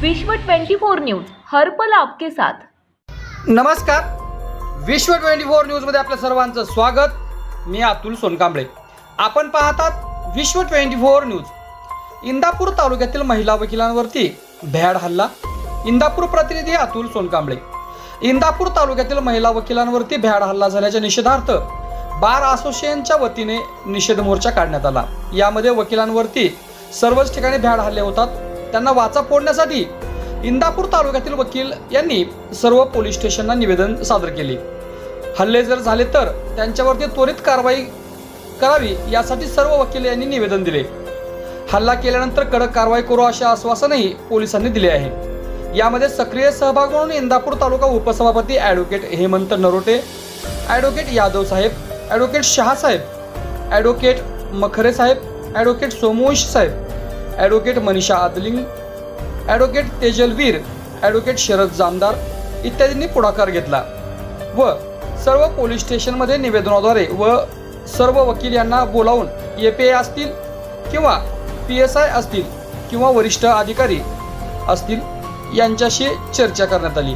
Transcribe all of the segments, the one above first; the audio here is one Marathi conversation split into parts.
विश्व 24 न्यूज हरपल आपके साथ. नमस्कार. विश्व ट्वेंटी फोर न्यूजमध्ये आपल्या सर्वांचं स्वागत. मी अतुल सोनकांबळे. आपण पाहतात विश्व ट्वेंटी फोर न्यूज. इंदापूर तालुक्यातील महिला वकिलांवरती भ्याड हल्ला. इंदापूर प्रतिनिधी अतुल सोनकांबळे. इंदापूर तालुक्यातील महिला वकिलांवरती भ्याड हल्ला झाल्याच्या निषेधार्थ बार असोसिएशनच्या वतीने निषेध मोर्चा काढण्यात आला. यामध्ये वकिलांवरती सर्वच ठिकाणी भ्याड हल्ले होतात. त्यांना वाचा फोडण्यासाठी इंदापूर तालुक्यातील वकील यांनी सर्व पोलीस स्टेशनला निवेदन सादर केले. हल्ले जर झाले तर त्यांच्यावरती त्वरित कारवाई करावी यासाठी सर्व वकील यांनी निवेदन दिले. हल्ला केल्यानंतर कडक कारवाई करू असे आश्वासनही पोलिसांनी दिले आहे. यामध्ये सक्रिय सहभाग म्हणून इंदापूर तालुका उपसभापती advocate Hemant Narote advocate Yadav saheb advocate शहासाहेब advocate Makhare saheb advocate Somvansh saheb advocate Manisha Adling advocate Tejalvir advocate Sharad Jamdar इत्यादींनी पुढाकार घेतला व सर्व पोलीस स्टेशनमध्ये निवेदनाद्वारे व सर्व वकील यांना बोलावून ए पी ए असतील किंवा पी एस आय असतील किंवा वरिष्ठ अधिकारी असतील यांच्याशी चर्चा करण्यात आली.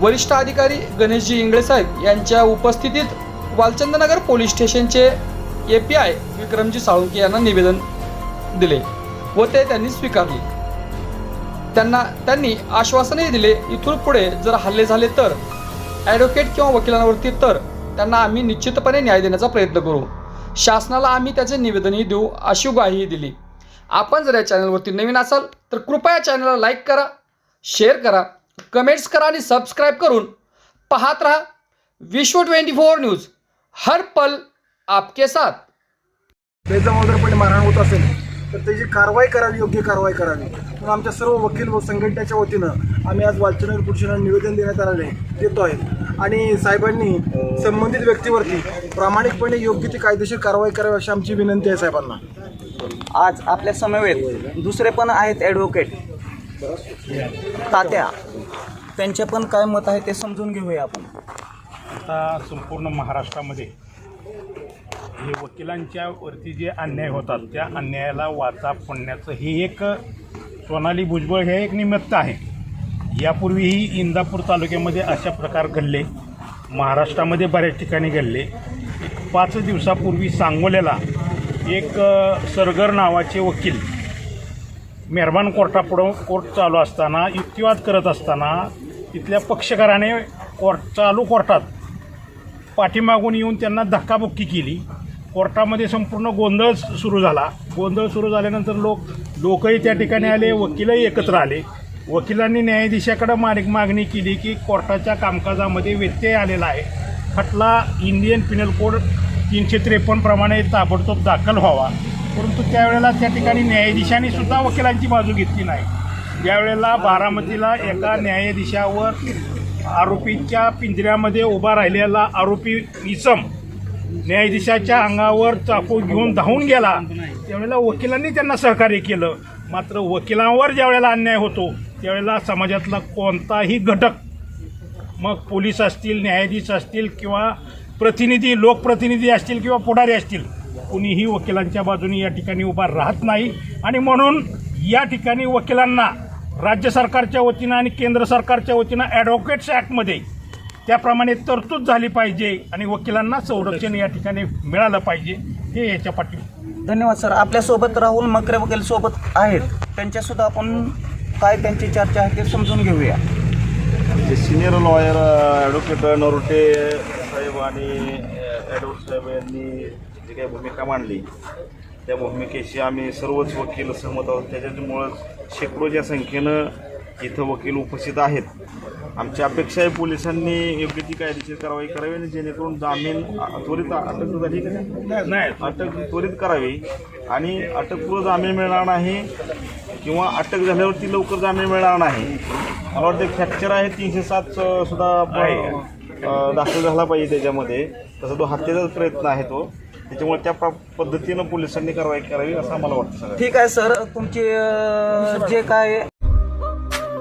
वरिष्ठ अधिकारी गणेशजी इंगळेसाहेब यांच्या उपस्थितीत वालचंदनगर पोलीस स्टेशनचे A P I Vikramji Salunke यांना निवेदन दिले. व ते त्यांनी स्वीकारले. त्यांना त्यांनी आश्वासनही दिले इथून पुढे जर हल्ले झाले तर ॲडव्होकेट किंवा वकिलांवरती तर त्यांना आम्ही निश्चितपणे न्याय देण्याचा प्रयत्न करू. शासनाला आम्ही त्याचे निवेदनही देऊ अशी ग्वाहीही दिली. आपण जर या चॅनलवरती नवीन असाल तर कृपया चॅनलला लाईक करा शेअर करा कमेंट्स करा आणि सबस्क्राईब करून पाहत राहा विश्व ट्वेंटी फोर न्यूज. हर पल आपके साथ. बेजबाबदारपणे मारहाण होत असेल. तर त्याची कारवाई करावी योग्य कारवाई करावी. म्हणून आमच्या सर्व वकील व संघटनेच्या वतीनं आम्ही आज वालचंद्र पुरुषांना निवेदन देण्यात आलेले देतो आहे. आणि साहेबांनी संबंधित व्यक्तीवरती प्रामाणिकपणे योग्य ती कायदेशीर कारवाई करावी अशी आमची विनंती आहे साहेबांना. आज आपल्या समवेत दुसरे पण आहेत ॲडव्होकेट तात्या त्यांचे पण काय मत आहे ते समजून घेऊया आपण. आता संपूर्ण महाराष्ट्रामध्ये हे वकिलांच्या वरती जे अन्याय होतात त्या अन्यायाला वाचा फोडण्याचं हे एक सोनाली भुजबळ हे एक निमित्त आहे. यापूर्वीही इंदापूर तालुक्यामध्ये अशा प्रकार घडले. महाराष्ट्रामध्ये बऱ्याच ठिकाणी घडले. पाच दिवसापूर्वी सांगोल्याला एक सरगर नावाचे वकील मेहरबान कोर्टापुढं कोर्ट चालू असताना युक्तिवाद करत असताना तिथल्या पक्षकाराने कोर्ट चालू कोर्टात पाठीमागून येऊन त्यांना धक्काबुक्की केली. कोर्टामध्ये संपूर्ण गोंधळ सुरू झाला. गोंधळ सुरू झाल्यानंतर लोक लोकही त्या ठिकाणी आले वकीलही एकत्र आले. वकिलांनी न्यायाधीशाकडे मानिक मागणी केली की कोर्टाच्या कामकाजामध्ये व्यत्यय आलेला आहे. खटला इंडियन पिनल कोड तीनशे त्रेपन्नप्रमाणे ताबडतोब दाखल व्हावा. परंतु त्यावेळेला त्या ठिकाणी न्यायाधीशांनी सुद्धा वकिलांची बाजू घेतली नाही. ज्यावेळेला बारामतीला एका न्यायाधीशावर आरोपीच्या पिंजऱ्यामध्ये उभा राहिलेला आरोपी इसम न्यायाधीशाच्या अंगावर चाकू घेऊन धावून गेला. त्यावेळेला वकिलांनी त्यांना सहकार्य केलं. मात्र वकिलांवर ज्यावेळेला अन्याय होतो त्यावेळेला समाजातला कोणताही घटक मग पोलीस असतील न्यायाधीश असतील किंवा प्रतिनिधी लोकप्रतिनिधी असतील किंवा पुढारी असतील कुणीही वकिलांच्या बाजूने या ठिकाणी उभा राहत नाही. आणि म्हणून या ठिकाणी वकिलांना राज्य सरकारच्या वतीनं आणि केंद्र सरकारच्या वतीनं ॲडव्होकेट्स ॲक्टमध्ये त्याप्रमाणे तरतूद झाली पाहिजे आणि वकिलांना संरक्षण या ठिकाणी मिळालं पाहिजे हे याच्या पाठी धन्यवाद सर. आपल्यासोबत राहुल मकरे वकील सोबत आहेत. त्यांच्यासुद्धा आपण काय त्यांची चर्चा आहे ते समजून घेऊया. जे senior lawyer advocate Narote saheb आणि ॲडव्होकेट साहेब यांनी जी काही भूमिका मांडली त्या भूमिकेशी आम्ही सर्वच वकील सहमत आहोत. त्याच्यामुळं शेकडोच्या संख्येनं इथं वकील उपस्थित आहेत आमची अपेक्षा आहे पोलिसांनी योग्य ती कायदेशीर कारवाई करावी आणि जेणेकरून जामीन त्वरित अटक झाली का नाही? नाही अटक त्वरित करावी. आणि अटकपूर्व जामीन मिळणार नाही किंवा अटक झाल्यावरती लवकर जामीन मिळणार नाही. मला वाटतं फ्रॅक्चर आहे तीनशे सात सुद्धा दाखल झाला पाहिजे त्याच्यामध्ये. तसा तो हत्येचाच प्रयत्न आहे तो. त्याच्यामुळे त्या प्र- पद्धतीनं पोलिसांनी कारवाई करावी असं आम्हाला वाटतं सगळं ठीक आहे सर. तुमचे जे काय